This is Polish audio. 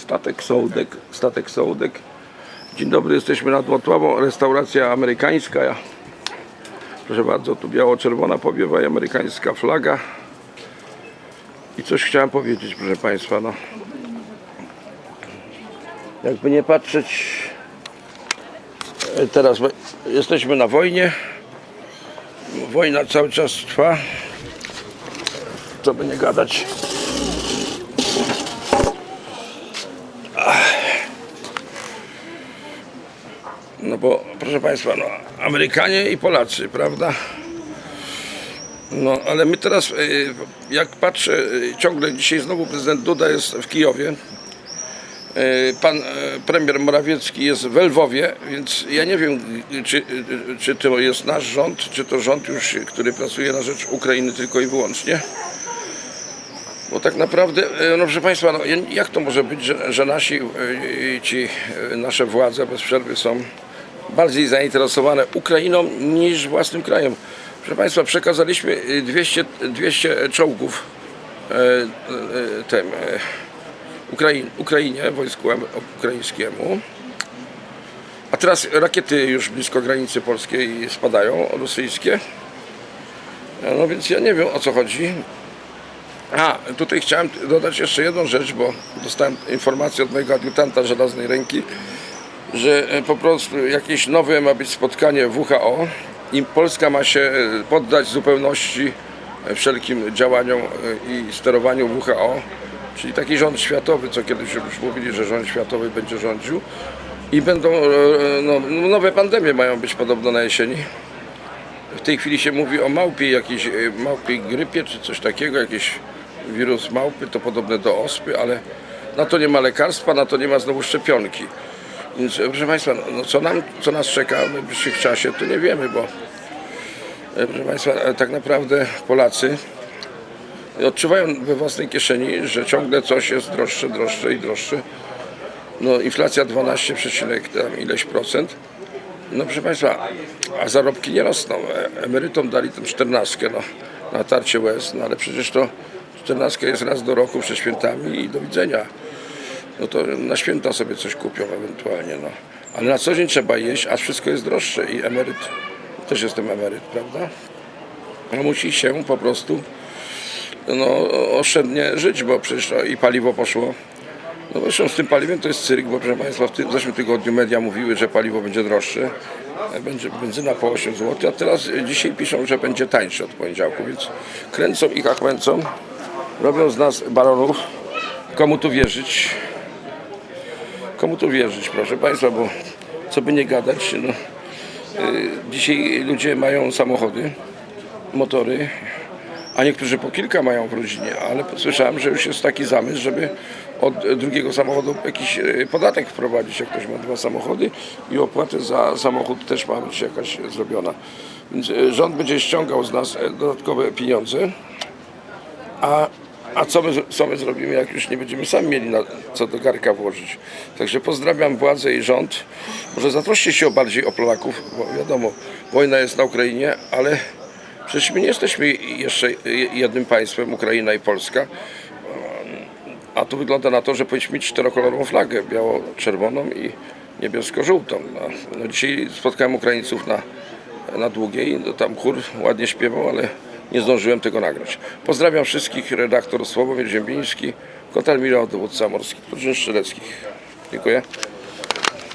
Statek Sołdek, statek Sołdek. Dzień dobry, jesteśmy nad Włocławą, restauracja amerykańska. Proszę bardzo, tu biało-czerwona powiewa i amerykańska flaga. I coś chciałem powiedzieć, proszę Państwa, no. Jakby nie patrzeć, e, teraz my jesteśmy na wojnie. Wojna cały czas trwa. Co by nie gadać. No bo, proszę Państwa, no, Amerykanie i Polacy, prawda? No, ale my teraz, y, jak patrzę, y, ciągle dzisiaj znowu prezydent Duda jest w Kijowie. Y, Pan premier Morawiecki jest w Lwowie, więc ja nie wiem, czy, czy to jest nasz rząd, czy to rząd już, który pracuje na rzecz Ukrainy tylko i wyłącznie. Bo tak naprawdę, no proszę Państwa, no, ja- jak to może być, że, że nasi, ci, nasze władze bez przerwy są bardziej zainteresowane Ukrainą niż własnym krajem? Proszę Państwa, przekazaliśmy e, 200, 200 czołgów e, e, tem, e, Ukrainie, wojsku ukraińskiemu. A teraz rakiety już blisko granicy polskiej spadają, rosyjskie. No więc ja nie wiem o co chodzi. A, tutaj chciałem dodać jeszcze jedną rzecz, bo dostałem informację od mojego adiutanta żelaznej ręki, że e, po prostu jakieś nowe ma być spotkanie WHO i Polska ma się e, poddać w zupełności e, wszelkim działaniom i sterowaniu WHO, czyli taki rząd światowy, co kiedyś już mówili, że rząd światowy będzie rządził i będą, e, no, nowe pandemie mają być podobno na jesieni. W tej chwili się mówi o małpiej, jakiejś małpiej grypie czy coś takiego, jakiś wirus małpy, to podobne do ospy, ale na to nie ma lekarstwa, na to nie ma znowu szczepionki. Więc e, proszę Państwa, no, no, co, nam, co nas czeka w najbliższym czasie, to nie wiemy, bo e, proszę Państwa, e, tak naprawdę Polacy odczuwają we własnej kieszeni, że ciągle coś jest droższe, droższe i droższe. No inflacja 12, przecinek tam ileś procent. No proszę Państwa, a zarobki nie rosną. Emerytom dali tą czternastkę no, na tarcie łez, no ale przecież to czternastka jest raz do roku przed świętami i do widzenia. No to na święta sobie coś kupią ewentualnie, no. Ale na co dzień trzeba jeść, a wszystko jest droższe i emeryt, też jestem emeryt, prawda? No musi się po prostu no, oszczędnie żyć, bo przecież no, i paliwo poszło. No zresztą z tym paliwem to jest cyrk, bo proszę Państwa, w, tym, w zeszłym tygodniu media mówiły, że paliwo będzie droższe, e, będzie benzyna po 8 zł, a teraz e, dzisiaj piszą, że będzie tańsze od poniedziałku, więc kręcą i kachmęcą, robią z nas baronów. Komu tu wierzyć? Komu tu wierzyć, proszę Państwa, bo co by nie gadać, no, y, dzisiaj ludzie mają samochody, motory, a niektórzy po kilka mają w rodzinie, ale słyszałem, że już jest taki zamysł, żeby od drugiego samochodu jakiś e, podatek wprowadzić, jak ktoś ma dwa samochody i opłatę za samochód też ma być jakaś zrobiona. Więc e, rząd będzie ściągał z nas dodatkowe pieniądze, a, a co, my, co my zrobimy, jak już nie będziemy sami mieli na co do garka włożyć. Także pozdrawiam władzę i rząd. Może zatroszcie się bardziej o Polaków, bo wiadomo, wojna jest na Ukrainie, ale Przecież my nie jesteśmy jeszcze jednym państwem, Ukraina i Polska. A tu wygląda na to, że powinniśmy mieć czterokolorową flagę, biało-czerwoną i niebiesko-żółtą. No, no dzisiaj spotkałem Ukraińców na, na Długiej, no tam chór ładnie śpiewał, ale nie zdążyłem tego nagrać. Pozdrawiam wszystkich, redaktor Sławomir Ziembiński, Kotar dowódca morski, Drużyn Szczeleckich. Dziękuję.